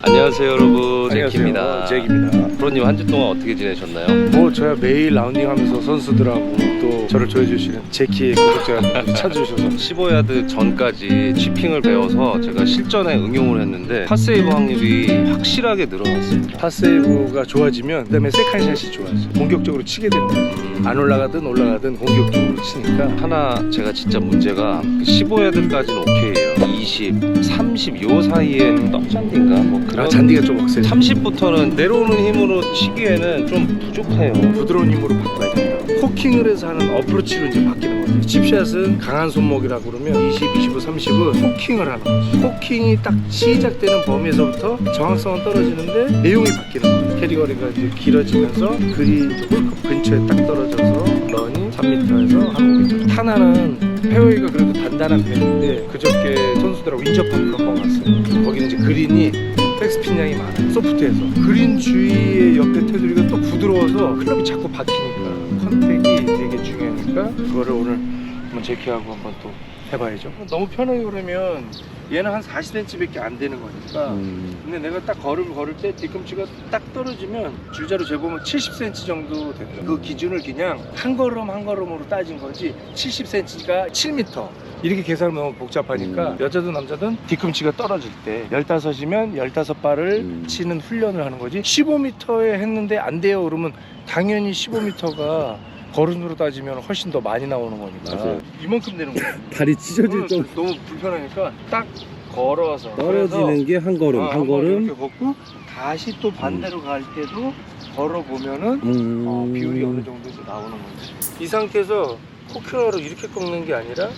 안녕하세요 여러분 안녕하세요. 잭입니다 잭입니다. 프로님 한 주 동안 어떻게 지내셨나요? 뭐 저야 매일 라운딩하면서 선수들하고 또 저를 좋아해주시는 제키의 구독자분들이 찾아주셔서 15야드 전까지 치핑을 배워서 제가 실전에 응용을 했는데 파세이브 확률이 확실하게 늘어났습니다 파세이브가 좋아지면 그다음에 세컨샷이 좋아져. 공격적으로 치게 되는 거예요. 안 올라가든 올라가든 공격적으로 치니까 하나 제가 진짜 문제가 15야드까지는 오케이예요 20, 30 요 사이에 떡잔디인가 뭐 그런 아, 잔디가 좀 억세. 30부터는 내려오는 힘으로 치기에는 좀 부족해요 부드러운 힘으로 바꿔야 된다. 코킹을 해서 하는 어프로치로 이제 바뀌는 거죠. 칩샷은 강한 손목이라고 그러면 20, 25, 30은 코킹을 하는 거죠. 코킹이 딱 시작되는 범위에서부터 정확성은 떨어지는데 내용이 바뀌는 거예요. 캐리거리가 이제 길어지면서 그린 홀컵 근처에 딱 떨어져서 런이 3m에서 한 5m. 타나는 페어웨이가 그래도 단단한 편인데 그저께 선수들하고 인접한 그런 거 갔어요. 거기는 이제 그린이 백스핀 양이 많아요. 소프트해서 그린 주위의 옆에 테두리가 또 부드러워서 클럽이 자꾸 박히니까 컨택이 되게 중요하니까 그거를 오늘 한번 제키하고 한번 또 해봐야죠. 너무 편하게 그러면 얘는 한 40cm밖에 안 되는 거니까. 음. 근데 내가 딱 걸음을 걸을 때 뒤꿈치가 딱 떨어지면 줄자로 재보면 70cm 정도 되더라고요. 그 기준을 그냥 한 걸음 한 걸음으로 따진 거지 70cm가 7m. 이렇게 계산하면 너무 복잡하니까 음. 여자든 남자든 뒤꿈치가 떨어질 때 15이면 15발을 음. 치는 훈련을 하는 거지 15m에 했는데 안 돼요 그러면 당연히 15m가 걸음으로 따지면 훨씬 더 많이 나오는 거니까 맞아요. 이만큼 되는 거예요 발이 찢어질 좀 너무 불편하니까 딱 걸어서 떨어지는 게 한 걸음, 어, 한번 걸음. 이렇게 걷고 다시 또 반대로 갈 때도 걸어 보면은 음. 어, 비율이 어느 정도 이제 나오는 거지. 이 상태에서 코큐너로 이렇게 꺾는 게 아니라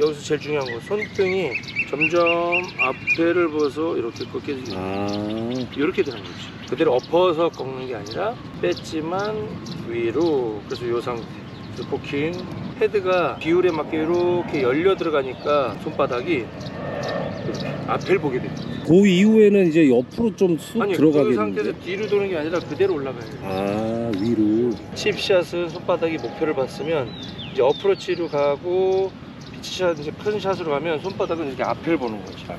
여기서 제일 중요한 거 손등이 점점 앞에를 보서 이렇게 꺾여지게 아, 이렇게 되는 거지. 그대로 엎어서 꺾는 게 아니라 뺐지만 위로 그래서 요 상태. 그래서 코킹 헤드가 비율에 맞게 이렇게 열려 들어가니까 손바닥이 앞을 보게 돼요. 그 이후에는 이제 옆으로 좀쑥 아니 그 들어가겠는데. 상태에서 뒤로 도는 게 아니라 그대로 올라가야 돼요. 아, 위로. 칩샷은 손바닥이 목표를 봤으면 이제 어프로치로 가고 피 치샷 이제 큰 샷으로 가면 손바닥은 이렇게 앞을 보는 거지 앞에.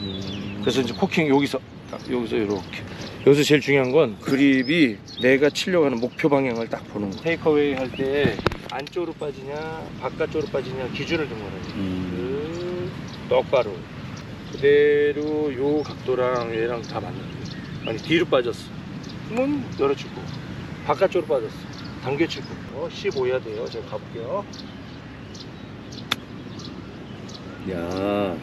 음. 그래서 이제 코킹 여기서 딱 여기서 이렇게. 여기서 제일 중요한 건 그립이 내가 치려고 하는 목표 방향을 딱 보는 거 테이크어웨이 할 때 안쪽으로 빠지냐 바깥쪽으로 빠지냐 기준을 둔 거라고 음. 그 똑바로. 그대로 요 각도랑 얘랑 다 맞는 거예요. 아니 뒤로 빠졌어. 그러면 열어주고. 바깥쪽으로 빠졌어. 당겨치고. 어, 15해야 돼요. 제가 가볼게요 야.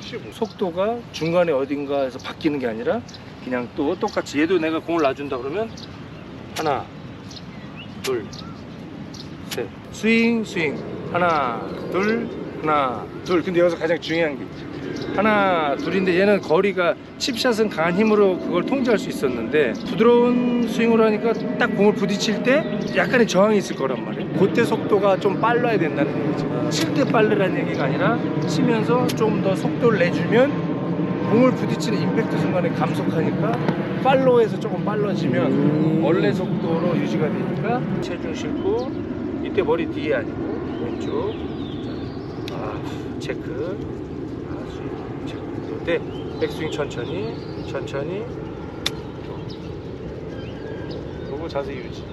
15. 속도가 중간에 어딘가에서 바뀌는 게 아니라 그냥 또 똑같이 얘도 내가 공을 놔준다 그러면 하나 둘셋 스윙 스윙 하나 둘 하나 둘 근데 여기서 가장 중요한 게 있지 하나 둘인데 얘는 거리가 칩샷은 강한 힘으로 그걸 통제할 수 있었는데 부드러운 스윙으로 하니까 딱 공을 부딪힐 때 약간의 저항이 있을 거란 말이에요 그때 속도가 좀 빨라야 된다는 얘기죠 칠때 빠르라는 얘기가 아니라 치면서 좀 더 속도를 내주면 공을 부딪히는 임팩트 순간에 감속하니까 팔로우에서 조금 빨라지면 음. 원래 속도로 유지가 되니까 체중 싣고 이때 머리 뒤에 아니고 왼쪽 자, 아 체크 때 백스윙 천천히 천천히. 요거 자세 유지.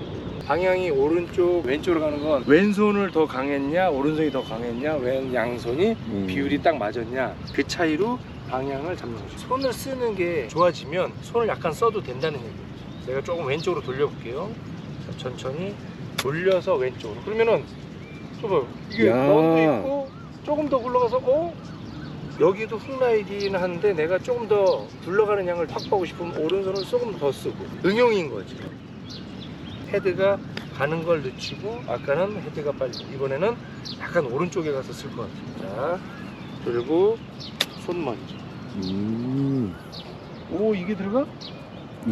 방향이 오른쪽 왼쪽으로 가는 건 왼손을 더 강했냐 오른손이 더 강했냐 왼 양손이 음. 비율이 딱 맞았냐 그 차이로 방향을 잡는 거죠. 손을 쓰는 게 좋아지면 손을 약간 써도 된다는 얘기예요 내가 조금 왼쪽으로 돌려볼게요. 자, 천천히 돌려서 왼쪽으로. 그러면은 좀 이게 야. 런도 있고 조금 더 굴러가서 어? 여기도 훅라이딩 하는데 내가 조금 더 굴러가는 양을 확보하고 싶으면 오른손을 조금 더 쓰고 응용인 거지 헤드가 가는 걸 늦추고 아까는 헤드가 빨리 이번에는 약간 오른쪽에 가서 쓸 것 같아요 자 그리고 손 먼저 음. 오 이게 들어가?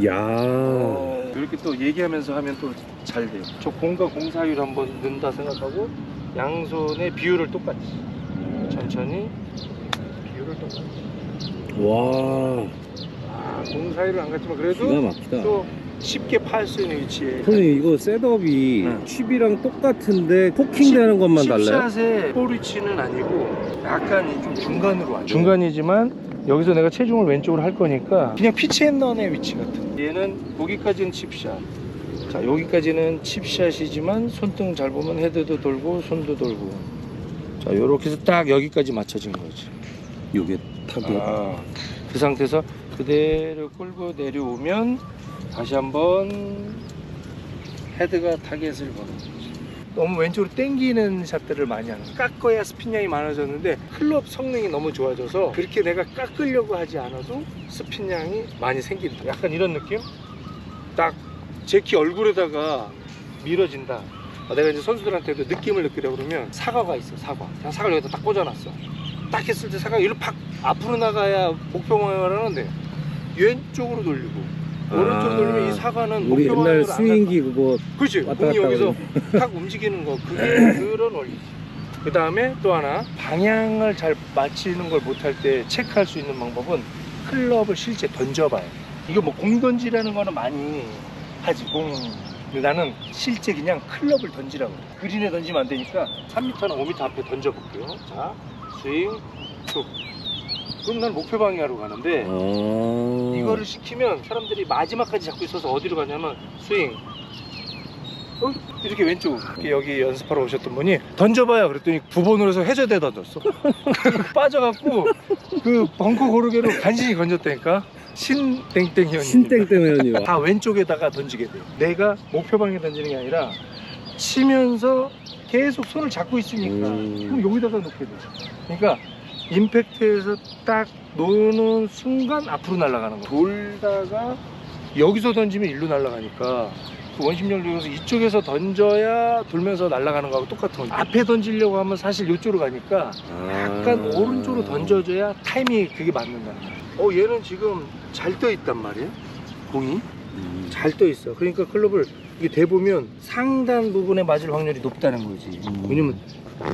야. 어, 이렇게 또 얘기하면서 하면 또 잘 돼요. 저 공과 공 사이를 한번 넣는다 생각하고 양손의 비율을 똑같이 천천히 비율을 똑같이. 와. 아, 공 사이를 안 갔지만 그래도 기가 막히다. 또 쉽게 팔 수 있는 위치에. 형님 이거 셋업이 네. 칩이랑 똑같은데 포킹 되는 것만 달라요? 칩샷의 볼 위치는 아니고 약간 좀 중간으로 와. 중간이지만 여기서 내가 체중을 왼쪽으로 할 거니까 그냥 피치앤런의 위치 같은 얘는 여기까지는 칩샷 자 여기까지는 칩샷이지만 손등 잘 보면 헤드도 돌고 손도 돌고 자 요렇게 해서 딱 여기까지 맞춰진 거지 요게 타겟. 아, 그 상태에서 그대로 끌고 내려오면 다시 한번 헤드가 타겟을 보는 거지. 너무 왼쪽으로 당기는 샷들을 많이 하는. 깎아야 스핀량이 많아졌는데 클럽 성능이 너무 좋아져서 그렇게 내가 깎으려고 하지 않아도 스핀량이 많이 생긴다. 약간 이런 느낌? 딱 제키 얼굴에다가 밀어진다. 아, 내가 이제 선수들한테도 느낌을 느끼려고 그러면 사과가 있어, 사과. 그냥 사과를 여기다 딱 꽂아놨어. 딱 했을 때 사과가 이리로 팍 앞으로 나가야 목표 방향을 하는데 왼쪽으로 돌리고 오른쪽으로 아, 돌리면 이 사과는 우리 목표 옛날 방향으로 안 스윙기 그거 그렇지. 왔다 공이 갔다 여기서 탁 움직이는 거 그게 그런 원리지. 그 다음에 또 하나 방향을 잘 맞추는 걸 못할 때 체크할 수 있는 방법은 클럽을 실제 던져봐요. 이거 뭐 공 던지라는 거는 많이 하지. 공 근데 나는 실제 그냥 클럽을 던지라고 그래. 그린에 던지면 안 되니까 3m나 5m 앞에 던져볼게요. 자 스윙 툭 그럼 난 목표 방향으로 가는데 아. 이거를 시키면 사람들이 마지막까지 잡고 있어서 어디로 가냐면 스윙 어? 이렇게 왼쪽 이렇게 여기 연습하러 오셨던 분이 던져봐요 그랬더니 두 번으로 해서 해저대 던졌어 빠져갖고 그 벙커 고르게로 간신히 건졌다니까 신땡땡이 형님 신땡땡 현이요. 다 왼쪽에다가 던지게 돼요 내가 목표 방향에 던지는 게 아니라 치면서 계속 손을 잡고 있으니까 음. 그럼 여기다가 놓게 돼. 그러니까 임팩트에서 딱 놓는 순간 앞으로 날아가는 거. 돌다가 여기서 던지면 일로 날아가니까 그 원심력을 이용해서 이쪽에서 던져야 돌면서 날아가는 거하고 똑같은 거. 앞에 던지려고 하면 사실 이쪽으로 가니까 약간 아. 오른쪽으로 던져줘야 타이밍이 그게 맞는다. 어 얘는 지금 잘 떠 있단 말이에요. 공이 음. 잘 떠 있어. 그러니까 클럽을 이게 대보면 상단 부분에 맞을 확률이 높다는 거지. 음. 왜냐면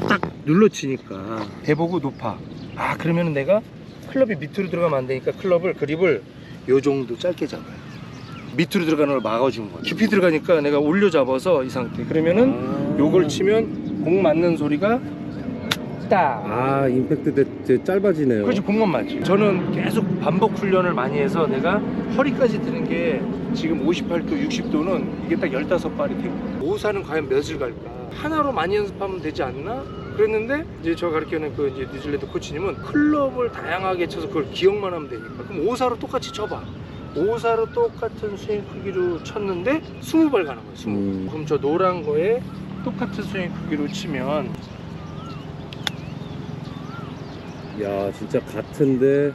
딱 눌러치니까 대보고 높아. 아 그러면 내가 클럽이 밑으로 들어가면 안 되니까 클럽을 그립을 요 정도 짧게 잡아요. 밑으로 들어가는 걸 막아준 거야. 깊이 들어가니까 내가 올려 잡아서 이 상태. 그러면은 아. 요걸 치면 공 맞는 소리가 딱. 아 임팩트 대, 대 짧아지네요. 그렇지 공만 맞지. 저는 계속 반복 훈련을 많이 해서 내가 허리까지 드는 게 지금 58도, 60도는 이게 딱 15발이 되고 오사는 과연 몇을 갈까? 하나로 많이 연습하면 되지 않나? 그랬는데 이제 저 가르치는 그 이제 뉴질랜드 코치님은 클럽을 다양하게 쳐서 그걸 기억만 하면 되니까 그럼 오사로 똑같이 쳐봐. 오사로 똑같은 스윙 크기로 쳤는데 20발 가는 거야. 20. 음. 그럼 저 노란 거에 똑같은 스윙 크기로 치면 야 진짜 같은데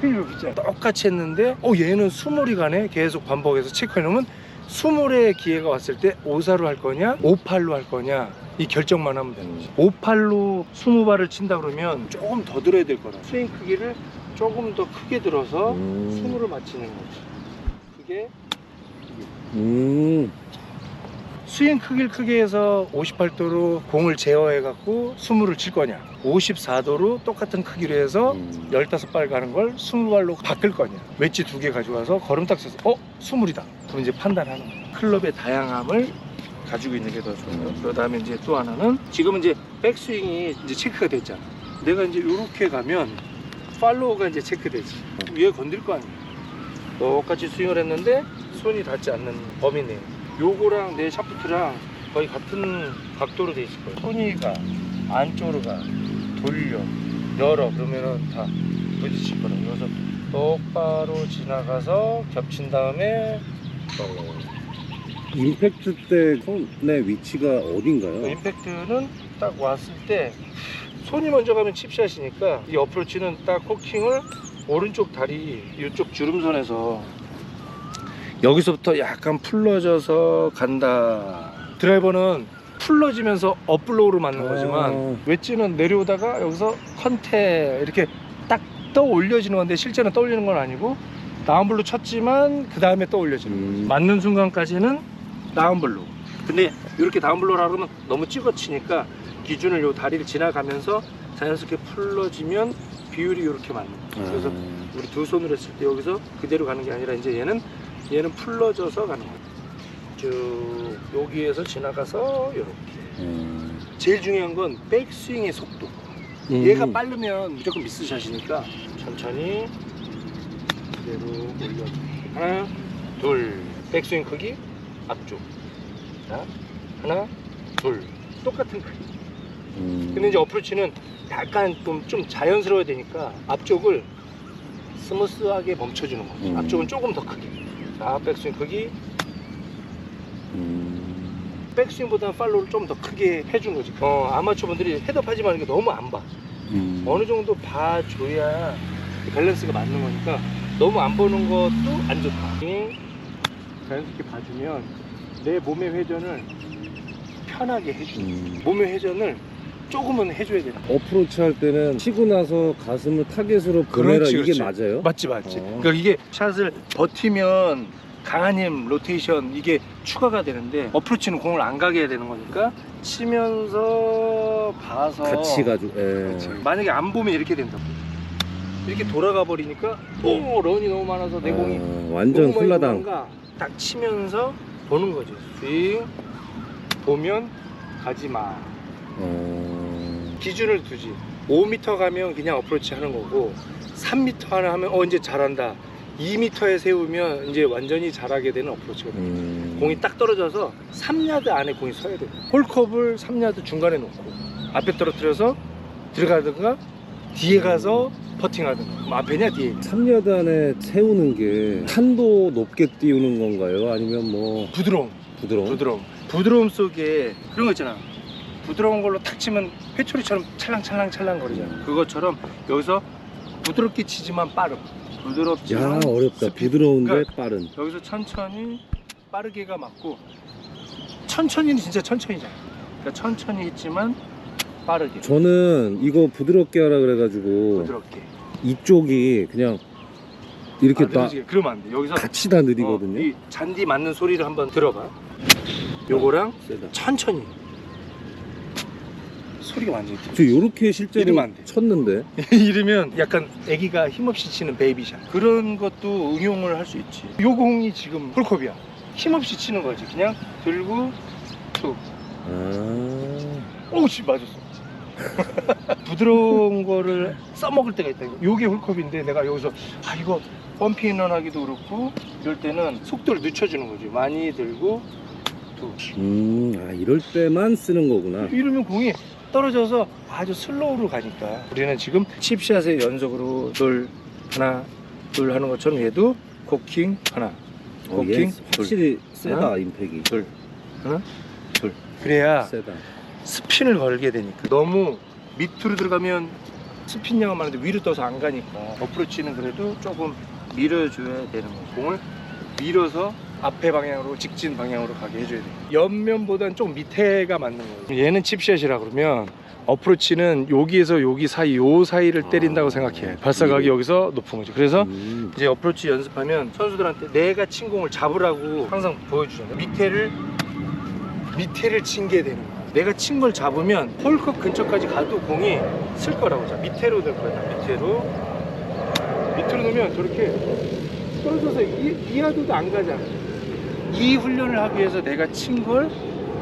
진짜 똑같이 했는데 어 얘는 수몰이 가네? 계속 반복해서 체크해놓으면 수몰의 기회가 왔을 때 오사로 할 거냐 오팔로 할 거냐 이 결정만 하면 되는 거지 오팔로 20발을 친다 그러면 조금 더 들어야 될 거라. 스윙 크기를 조금 더 크게 들어서 음. 스물을 맞추는 거지 그게 음. 스윙 크기를 크게 해서 58도로 공을 제어해 갖고 20을 칠 거냐. 54도로 똑같은 크기로 해서 음. 15발 가는 걸 20발로 바꿀 거냐. 웨지 두 개 가져와서 걸음 딱 써서 어? 20이다. 그럼 이제 판단하는 거야 클럽의 다양함을 가지고 있는 게 더 좋아요. 그 다음에 이제 또 하나는 지금은 이제 백스윙이 이제 체크가 됐잖아. 내가 이제 이렇게 가면 팔로우가 이제 체크되지. 위에 건들 거 아니야. 똑같이 스윙을 했는데 손이 닿지 않는 범위 내 요거랑 내 샤프트랑 거의 같은 각도로 돼 있을 거예요. 손이가 안쪽으로 가 돌려 열어. 그러면은 다 부딪힐 거라고. 그래서 똑바로 지나가서 겹친 다음에 어, 임팩트 때 손의 위치가 그 어딘가요? 임팩트는 딱 왔을 때 손이 먼저 가면 칩샷이니까 이 어프로치는 딱 코킹을 오른쪽 다리 이쪽 주름선에서 여기서부터 약간 풀러져서 간다 드라이버는 풀러지면서 업블로우로 맞는 거지만 아. 웨지는 내려오다가 여기서 컨테 이렇게 딱 떠올려지는 건데 실제는 떠올리는 건 아니고 다운블로 쳤지만 그 다음에 떠올려지는 음. 맞는 순간까지는 다운블로 근데 이렇게 다운블로를 하면 너무 찍어치니까 기준을 요 다리를 지나가면서 자연스럽게 풀러지면 비율이 이렇게 맞는 거예요 그래서 아. 우리 두 손으로 했을 때 여기서 그대로 가는 게 아니라 이제 얘는 얘는 풀러져서 가는 거예요. 쭉 여기에서 지나가서 이렇게. 음. 제일 중요한 건 백스윙의 속도. 음. 얘가 빠르면 무조건 미스샷이니까 천천히 그대로 올려 하나 둘. 백스윙 크기 앞쪽. 자 하나 둘. 똑같은 크기. 음. 근데 이제 어프로치는 약간 좀, 좀 자연스러워야 되니까 앞쪽을 스무스하게 멈춰주는 거지 음. 앞쪽은 조금 더 크게 자 백스윙 크기 음. 백스윙보다는 팔로우를 좀 더 크게 해준 거지 어 아마추어 분들이 헤드업하지 마는 게 너무 안 봐 음. 어느 정도 봐줘야 밸런스가 맞는 거니까 너무 안 보는 것도 안 좋다. 자연스럽게 봐주면 내 몸의 회전을 편하게 해줘. 음. 몸의 회전을 조금은 해줘야 돼. 어프로치 할 때는 치고 나서 가슴을 타겟으로 보내라 그렇지, 이게 그렇지. 맞아요? 맞지, 맞지. 어. 그러니까 이게 샷을 버티면 강한 힘, 로테이션 이게 추가가 되는데 어프로치는 공을 안 가게 해야 되는 거니까 치면서 봐서 같이 가지고. 예. 그렇지. 만약에 안 보면 이렇게 된다. 이렇게 돌아가 버리니까 오 런이 너무 많아서 내 공이 아, 완전 너무 많이 훌라당. 도망가. 딱 치면서 보는 거지. 스윙 보면 가지 마. 어. 기준을 두지. 5m 가면 그냥 어프로치 하는 거고 3m 하나 하면 어 이제 잘한다. 2m에 세우면 이제 완전히 잘하게 되는 어프로치거든. 음. 공이 딱 떨어져서 3야드 안에 공이 서야 돼. 홀컵을 3야드 중간에 놓고 앞에 떨어뜨려서 들어가든가 뒤에 가서 퍼팅하든가. 그럼 앞에냐 뒤에. 3야드 안에 세우는 게 탄도 높게 띄우는 건가요? 아니면 뭐 부드러움. 부드러운? 부드러움. 부드러움 속에 그런 거 있잖아. 부드러운 걸로 탁 치면 회초리처럼 찰랑찰랑 찰랑 거리잖아. 그것처럼 여기서 부드럽게 치지만 빠름. 야 부드럽지만 어렵다. 스피드. 부드러운데 그러니까 빠른. 여기서 천천히 빠르게가 맞고 천천히는 진짜 천천히잖아. 그러니까 천천히 했지만 빠르게. 저는 이거 부드럽게 하라 그래가지고 부드럽게. 이쪽이 그냥 이렇게 아, 느려지게. 그러면 안 돼. 여기서 같이 다 느리거든요. 어, 이 잔디 맞는 소리를 한번 들어봐. 요거랑 세다. 천천히. 소리가 완전히 저 요렇게 실제로 이러면 안 돼. 쳤는데? 이러면 약간 아기가 힘없이 치는 베이비샷. 그런 것도 응용을 할 수 있지. 요 공이 지금 홀컵이야. 힘없이 치는 거지. 그냥 들고 툭. 아. 오씨 맞았어. 부드러운 거를 써먹을 때가 있다 요게 홀컵인데 내가 여기서 아 이거 펌핑런 하기도 그렇고 이럴 때는 속도를 늦춰주는 거지. 많이 들고 툭. 음, 아 이럴 때만 쓰는 거구나. 이러면 공이 떨어져서 아주 슬로우로 가니까. 우리는 지금 칩샷의 연속으로 둘 하나 둘 하는 것처럼 얘도 코킹 하나. 어, 얘 코킹 둘 확실히 세다 하나? 임팩이. 둘 하나? 둘 그래야 세다. 스핀을 걸게 되니까. 너무 밑으로 들어가면 스핀 양은 많은데 위로 떠서 안 가니까. 어프로치는 그래도 조금 밀어줘야 되는 거죠. 공을 밀어서 앞에 방향으로 직진 방향으로 가게 해줘야 돼요 옆면보다는 좀 밑에가 맞는 거예요 얘는 칩샷이라 그러면 어프로치는 여기에서 여기 사이 요 사이를 때린다고 아, 생각해 발사각이. 여기서 높은 거죠 그래서 음. 이제 어프로치 연습하면 선수들한테 내가 친 공을 잡으라고 항상 보여주잖아요. 밑에를 밑에를 친 게 되는 거야. 내가 친 걸 잡으면 홀컵 근처까지 가도 공이 쓸 거라고. 자 밑에로 될 거야. 밑에로 밑으로 놓으면 저렇게 떨어져서 이, 이 하도도 안 가잖아. 이 훈련을 하기 위해서 내가 친 걸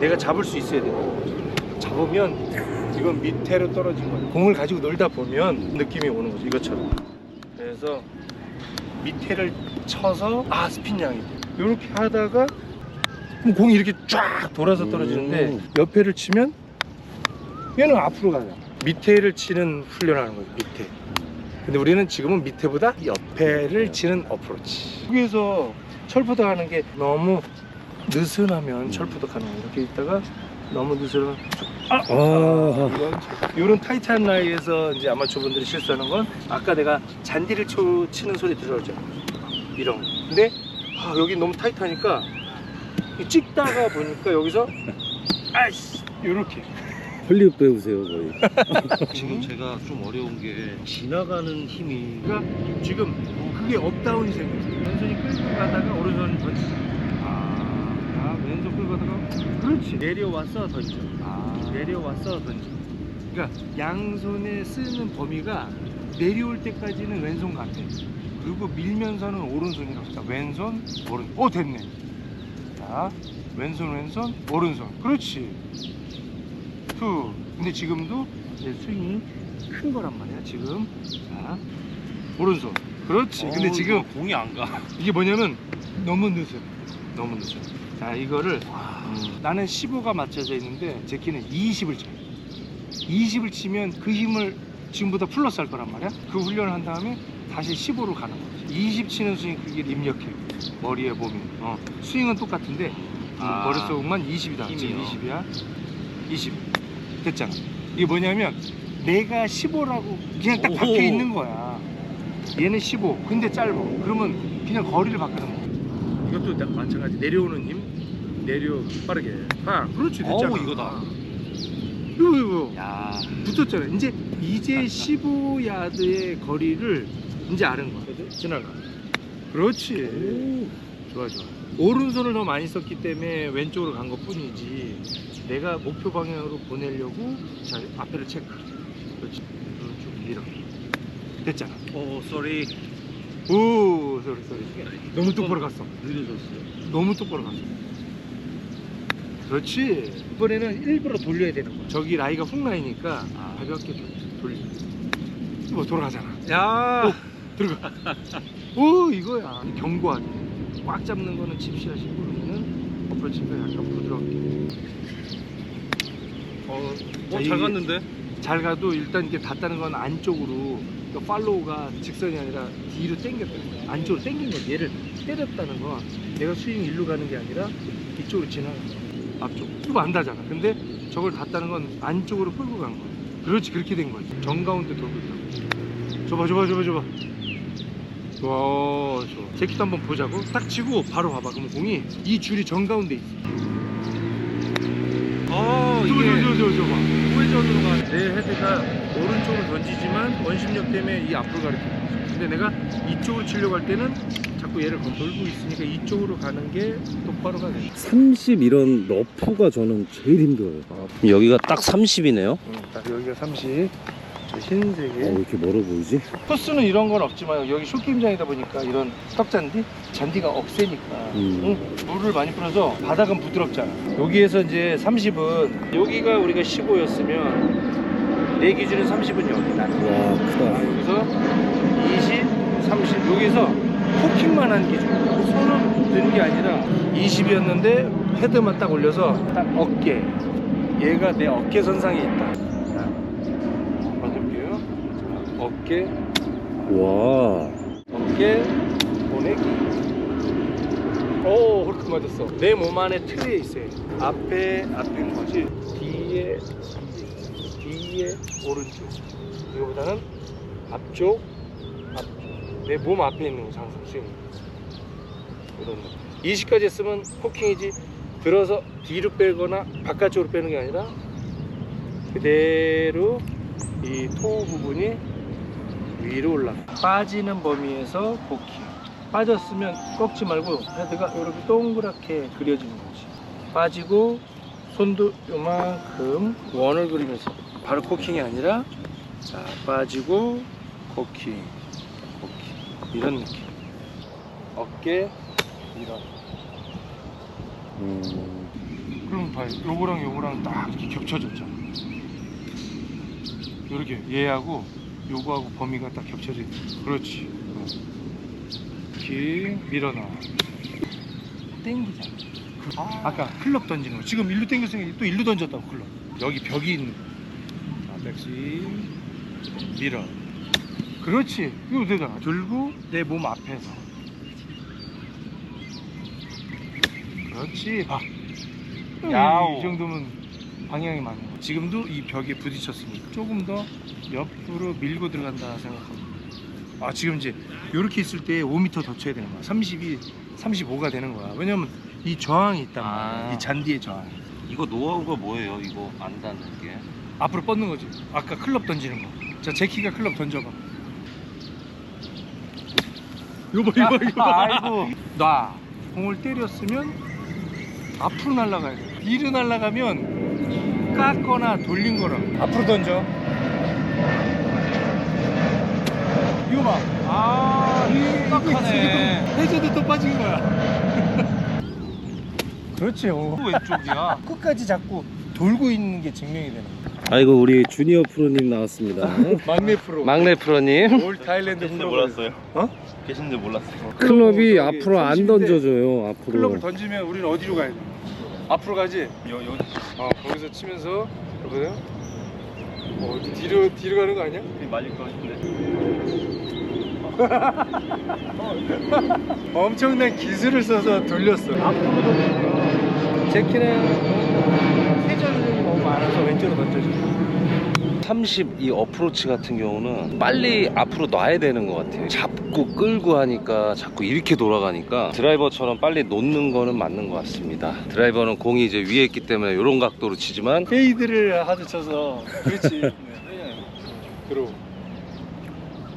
내가 잡을 수 있어야 되는 거지. 잡으면 이건 밑에로 떨어진 거야. 공을 가지고 놀다 보면 느낌이 오는 거지. 이것처럼. 그래서 밑에를 쳐서 아 스핀 양이 이렇게 하다가 그럼 공이 이렇게 쫙 돌아서 떨어지는데 음. 옆에를 치면 얘는 앞으로 가요 밑에를 치는 훈련하는 거죠 밑에 근데 우리는 지금은 밑에보다 옆에를 치는 어프로치 여기에서 철푸덕 하는 게 너무 느슨하면 철푸덕 하는 거예요 이렇게 있다가 너무 느슨하면 아! 아, 이런, 이런 타이트한 라이에서 이제 아마추어분들이 실수하는 건 아까 내가 잔디를 쳐, 치는 소리 들어오죠. 이런 거. 근데 아, 여기 너무 타이트하니까 이 찍다가 보니까 여기서 아이씨 요렇게 헐리우드 배우세요 거의. 지금 제가 좀 어려운 게 지나가는 힘이 그러니까 지금 그게 업다운이 생겼어요 왼손이 끌고 가다가 오른손을 던지죠. 아, 아 왼손 끌고 가다가 그렇지. 내려왔어 던져. 아 내려왔어 던져. 그러니까 양손에 쓰는 범위가 내려올 때까지는 왼손 같아. 그리고 밀면서는 오른손이라고 자 왼손 오른 오 됐네. 자 왼손 왼손 오른손. 그렇지 투 근데 지금도 이제 스윙이 큰 거란 말이야 지금 자 오른손. 그렇지. 근데 지금 공이 안 가. 이게 뭐냐면 너무 늦어. 너무 늦어. 자, 이거를 음, 나는 15가 맞춰져 있는데 제키는 20을 쳐요. 20을 치면 그 힘을 지금보다 플러스 할 거란 말이야. 그 훈련을 한 다음에 다시 15로 가는 거지. 20 치는 스윙 그게 입력해. 머리에 몸이. 어. 스윙은 똑같은데 아. 머릿속만 20이다. 지금 힘이요. 20이야. 20. 됐잖아. 이게 뭐냐면 내가 15라고 그냥 딱 박혀 오. 있는 거야. 얘는 15. 근데 짧아. 그러면 그냥 거리를 바꾸는 거야. 이것도 나- 마찬가지. 내려오는 힘. 내려 빠르게. 아, 그렇지. 됐잖아. 어우, 이거다. 이거 이거. 야. 붙었잖아. 이제 이제 15 야드의 거리를 이제 아는 거야. 지나가. 그렇지. 좋아 좋아. 오른손을 더 많이 썼기 때문에 왼쪽으로 간 것뿐이지. 내가 목표 방향으로 보내려고 자 앞에를 체크. 그렇지. 쭉 밀어. 됐잖아. 오, 쏘리. 오, 소리 소리. 너무 똑바로 갔어. 느려졌어요. 너무 똑바로 갔어. 그렇지. 이번에는 일부러 돌려야 되는 거야. 저기 라이가 훅 라이니까 아. 가볍게 돌려. 뭐 돌아가잖아. 야, 들어가. 오, 이거야. 견고하게. 꽉 잡는 거는 칩샷이고 그러면은 어프로치가 약간 부드럽게. 어, 자, 어, 이게 잘 갔는데? 잘 가도 일단 이게 닿다는 건 안쪽으로 그러니까 팔로우가 직선이 아니라 뒤로 당겼다는 거야. 안쪽으로 당긴 거 얘를 때렸다는 건 내가 스윙 일로 가는 게 아니라 이쪽으로 지나가는 거야. 앞쪽. 이거 안 닿잖아. 근데 저걸 닿다는 건 안쪽으로 끌고 간 거야. 그렇지 그렇게 된 거지. 정가운데 돌고 있다고. 줘봐 줘봐 줘봐 줘봐. 와 좋아. 제키도 한번 보자고. 딱 치고 바로 봐봐. 그럼 공이 이 줄이 정가운데 있어. 어, 저거 이게 저거 봐. 우회전으로 가. 내 헤드가 오른쪽으로 던지지만 원심력 때문에 이 앞으로 가르쳐. 근데 내가 이쪽으로 치려고 할 때는 자꾸 얘를 건 돌고 있으니까 이쪽으로 가는 게 똑바로 가네. 30 이런 러프가 저는 제일 힘들어요. 어, 여기가 딱 30이네요. 응, 딱 여기가 30. 저 흰색에. 왜 이렇게 멀어 보이지? 코스는 이런 건 없지만 여기 쇼게임장이다 보니까 이런 떡잔디? 잔디가 억세니까 음. 응? 물을 많이 뿌려서 바닥은 부드럽잖아 여기에서 이제 30은 여기가 우리가 15였으면 내 기준은 30은 여기 나는 와, 아, 크다. 여기서 20, 30 여기서 포킹만 한 기준 손을 든게 아니라 20이었는데 헤드만 딱 올려서 딱 어깨 얘가 내 어깨 선상에 있다 자, 봐줄게요 자, 어깨 와. 어깨 보내기. 오 헐크 맞았어. 내 몸 안에 틀에 있어요. 앞에 앞인 거지? 뒤에 뒤에 오른쪽. 이거보다는 앞쪽 앞쪽. 내 몸 앞에 있는 거 항상 스윙 이런 거. 20까지 했으면 포킹이지. 들어서 뒤로 빼거나 바깥쪽으로 빼는 게 아니라 그대로 이 토 부분이 위로 올라가. 빠지는 범위에서 포킹 빠졌으면 꺾지 말고 헤드가 이렇게 동그랗게 그려지는 거지. 빠지고 손도 요만큼 원을 그리면서 바로 코킹이 아니라 자 빠지고 코킹 코킹. 이런 느낌. 어깨 이런 음. 그럼 봐요 요거랑 요거랑 딱 이렇게 겹쳐졌잖아. 이렇게 얘하고 요거하고 범위가 딱 겹쳐져 그렇지. 이렇게 밀어넣어. 땡기잖아. 아까 클럽 던지는 거. 지금 일루 땡겼으니까 또 일루 던졌다고 클럽. 여기 벽이 있는. 거 자, 백스윙. 밀어. 그렇지. 이거 되잖아 들고 내 몸 앞에서. 그렇지. 봐 야오. 이 정도면 방향이 맞는 거 지금도 이 벽에 부딪혔으니까 조금 더 옆으로 밀고 들어간다 생각합니다. 아 지금 이제 이렇게 있을 때 5m 더 쳐야 되는 거야. 32, 35가 되는 거야. 왜냐면 이 저항이 있단 말이야. 아. 이 잔디의 저항 이거 노하우가 뭐예요? 이거 안 닿는 게. 앞으로 뻗는 거지. 아까 클럽 던지는 거 자 제키가 클럽 던져봐. 이거 봐 이거 봐 이거. 봐 아이고. 놔. 공을 때렸으면 앞으로 날아가야 돼. 뒤로 날아가면 깎거나 돌린 거라 앞으로 던져 이거 봐아 이거 딱하네. 해저도 또 빠진 거야 그렇지 어. 또 왼쪽이야. 끝까지 잡고 돌고 있는 게 증명이 되는 거야 아이고 우리 주니어 프로님 나왔습니다. 막내 프로 막내 프로님 올 타일랜드 계신지 프로 몰랐어요. 어? 계신지 몰랐어요. 클럽이 앞으로 안 30대 던져줘요. 앞으로. 클럽을 던지면 우리는 어디로 가야 돼? 앞으로 가지? 여, 여, 어 거기서 치면서 여보세요? 어 뒤로 뒤로 가는 거 아니야? 그게 맞을 것 같은데. 엄청난 기술을 써서 돌렸어. 앞으로 던지면 제키는 회전이 너무 많아서 왼쪽으로 던져줘. 30이 어프로치 같은 경우는 빨리 앞으로 놔야 되는 것 같아요 잡고 끌고 하니까 자꾸 이렇게 돌아가니까 드라이버처럼 빨리 놓는 거는 맞는 것 같습니다 드라이버는 공이 이제 위에 있기 때문에 이런 각도로 치지만 페이드를 하드 쳐서 그렇지. 네. 그리고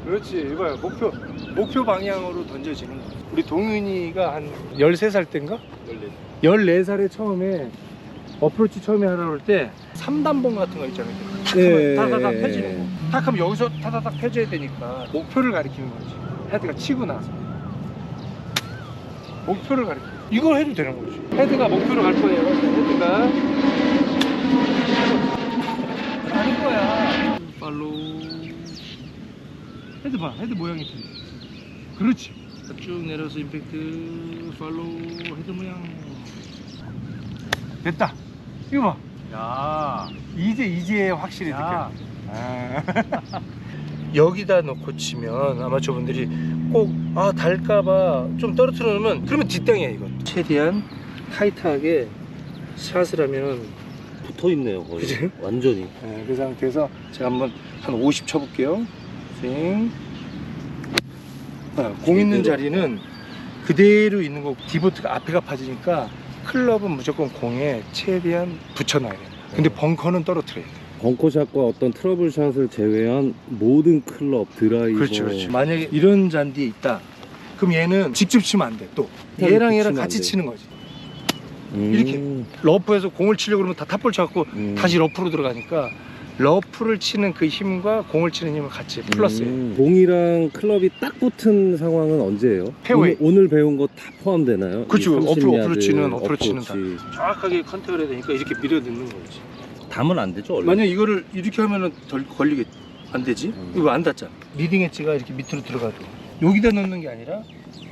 그렇지 이거야 목표 목표 방향으로 던져지는 거야. 우리 동윤이가 한 13살 때인가? 14. 14살에 처음에 어프로치 처음에 하라 그럴 때 3단봉 같은 거 있잖아요. 하면 타다닥 펴지는 거. 탁 하면 여기서 타다닥 펴져야 되니까 목표를 가리키는 거지. 헤드가 치고 나서. 목표를 가리켜. 이걸 해도 되는 거지. 헤드가 목표로 갈 거예요. 헤드가. 아닌 거야. 팔로우. 헤드 봐. 헤드 모양이 틀려. 그렇지. 쭉 내려서 임팩트 팔로우 헤드 모양. 됐다. 이거 봐. 야. 이제 이제 확실히 느껴. 아. 여기다 놓고 치면 아마추어분들이 꼭 아 달까봐 좀 떨어뜨려 놓으면 그러면 뒷땅이야 이거. 최대한 타이트하게 샷을 하면 붙어 있네요 거의. 그치? 완전히. 네, 그 상태에서 제가 한번 한 50 쳐볼게요. 스윙. 아, 공 있는. 자리는 그대로 있는 거 디보트가 앞에가 파지니까 클럽은 무조건 공에 최대한 붙여놔야 돼요. 근데 벙커는 떨어뜨려야 돼요. 벙커샷과 어떤 트러블샷을 제외한 모든 클럽 드라이버. 그렇죠, 그렇죠. 만약에 이런 잔디에 있다. 그럼 얘는 직접 치면 안 돼. 또 얘랑 얘랑 같이 안 돼. 치는 거지. 음. 이렇게. 러프에서 공을 치려고 그러면 다 탑볼 쳐갖고 음. 다시 러프로 들어가니까 러프를 치는 그 힘과 공을 치는 힘을 같이 플러스해. 음. 공이랑 클럽이 딱 붙은 상황은 언제예요? 페어웨이. 오늘, 오늘 배운 거 다 포함되나요? 그렇죠. 이30 어프로- 야드, 어프로 치는 어프로 치는 다. 어프로치. 정확하게 컨택을 해야 되니까 이렇게 밀어 넣는 거지. 담은 안 되죠? 원래? 만약 이거를 이렇게 하면은 덜 걸리겠 안 되지? 음. 이거 안 닿잖아. 리딩 엣지가 이렇게 밑으로 들어가도 여기다 넣는 게 아니라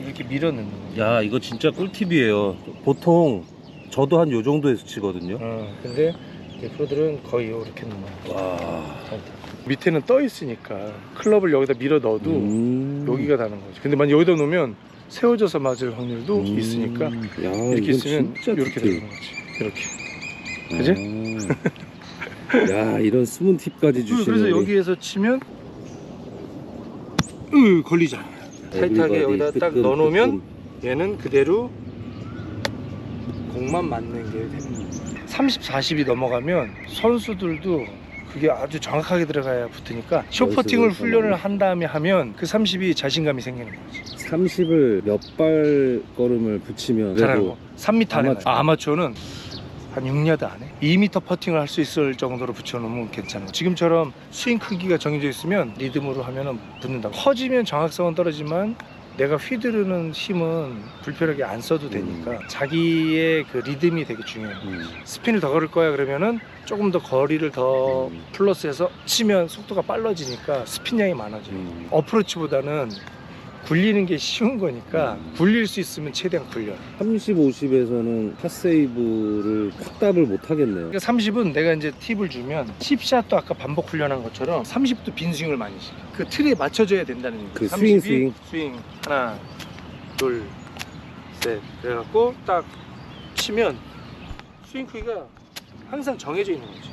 이렇게 밀어 넣는 거지. 야 이거 진짜 꿀팁이에요. 보통 저도 한 요 정도에서 치거든요. 어, 근데 프로들은 거의 이렇게 넣는 와. 밑에는 떠 있으니까 클럽을 여기다 밀어 넣어도 음. 여기가 닿는 거지. 근데 만약 여기다 놓으면 세워져서 맞을 확률도 음. 있으니까 야, 이렇게 있으면 이렇게. 되는 거지. 이렇게. 그지? 아. 야 이런 숨은 팁까지 주시는 그래서 우리 여기에서 치면 으 걸리잖아. 타이트하게 에브리바디 여기다 딱 뜨끔, 넣어놓으면 뜨끔. 얘는 그대로 공만 맞는 게 거야. 30, 40이 넘어가면 선수들도 그게 아주 정확하게 들어가야 붙으니까 쇼퍼팅을 연습을 훈련을 하면. 한 다음에 하면 그 30이 자신감이 생기는 거지. 30을 몇 발 걸음을 붙이면 거. 3m 안에 아마추어. 아, 아마추어는 한 6야드 안에 2m 퍼팅을 할 수 있을 정도로 붙여놓으면 괜찮아. 지금처럼 스윙 크기가 정해져 있으면 리듬으로 하면은 붙는다. 커지면 정확성은 떨어지만 내가 휘두르는 힘은 불편하게 안 써도 되니까 자기의 그 리듬이 되게 중요해요. 음. 스핀을 더 걸을 거야 그러면은 조금 더 거리를 더 음. 플러스해서 치면 속도가 빨라지니까 스핀 양이 많아져요. 음. 어프로치보다는 굴리는 게 쉬운 거니까 음. 굴릴 수 있으면 최대한 굴려. 30, 50에서는 핫세이브를 확답을 못 하겠네요. 그러니까 30은 내가 이제 팁을 주면 10샷도 아까 반복 훈련한 것처럼 30도 빈 스윙을 많이 시켜. 그 틀에 맞춰줘야 된다는 얘기. 그 스윙, 스윙. 스윙 하나, 둘, 셋. 그래갖고 딱 치면 스윙 크기가 항상 정해져 있는 거지.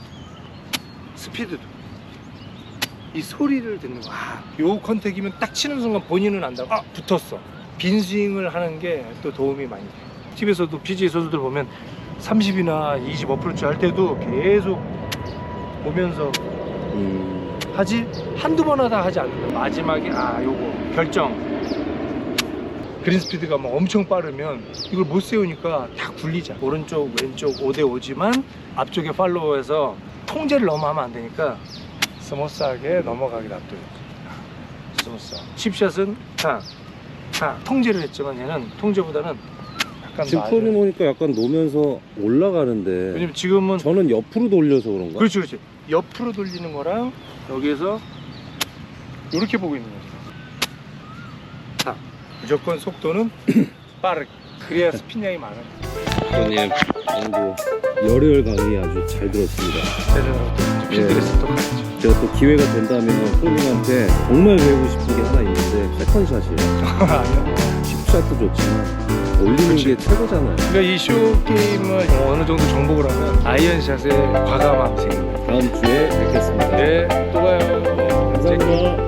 스피드도. 이 소리를 듣는 거. 아, 요 컨택이면 딱 치는 순간 본인은 안다. 아, 붙었어. 빈 스윙을 하는 게 또 도움이 많이 돼. TV에서도 PGA 선수들 보면 30이나 20 어프로치 할 때도 계속 보면서 음. 하지 한두 번 하다 하지 않는다. 마지막에 아 요거 결정. 그린 스피드가 막 엄청 빠르면 이걸 못 세우니까 다 굴리자. 오른쪽 왼쪽 5대 5지만 앞쪽에 팔로우해서 통제를 너무 하면 안 되니까 스무스하게 넘어가게 놔둬요. 스무스. 칩샷은 다, 다 통제를 했지만 얘는 통제보다는 약간 지금 낮아요. 프로님 오니까 약간 놓으면서 올라가는데 왜냐면 지금은 저는 옆으로 돌려서 그런가? 그렇지 그렇지 옆으로 돌리는 거랑 여기에서 이렇게 보고 있는 거죠. 자, 무조건 속도는 빠르게. 그래야 스피닝이 많아요. 대표님 오늘도 열혈 강의 아주 잘 들었습니다. 그래서 필드에서 또 가야죠. 제가 또 기회가 된다면 손님한테 정말 배우고 싶은 게 하나 있는데 세컨샷이에요. 아니요. 칩샷도 좋지만 올리는 그치. 게 최고잖아요. 그러니까 이 쇼 게임을 어느 정도 정복을 하면 아이언샷에 과감함이 생깁니다. 다음 주에 뵙겠습니다. 네, 또 봐요. 감사합니다.